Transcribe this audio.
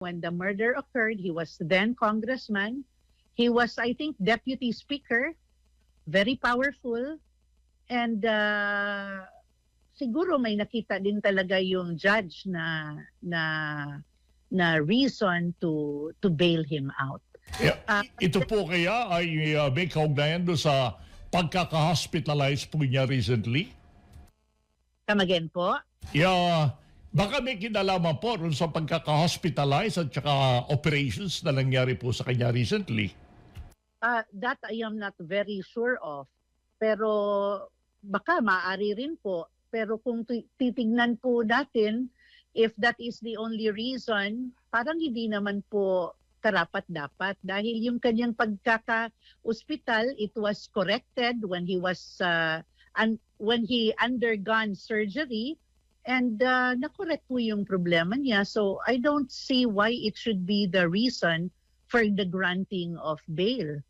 when the murder occurred, he was then congressman. He was, I think, deputy speaker, very powerful. And uh, siguro may nakita din talaga yung judge na na na reason to to bail him out. Yeah, Ah, ito po kaya ay uh, may kaugnayan doon sa pagkaka-hospitalize po niya recently? Come again po. Yeah, baka may kinalaman po rin sa pagkaka-hospitalize at saka operations na nangyari po sa kanya recently. Uh, that I am not very sure of. Pero baka maaari rin po. Pero kung ti- titignan po natin, if that is the only reason, parang hindi naman po karapat dapat dahil yung kanyang pagkaka-hospital it was corrected when he was uh, un- when he undergone surgery and uh, na-correct po yung problema niya. So I don't see why it should be the reason for the granting of bail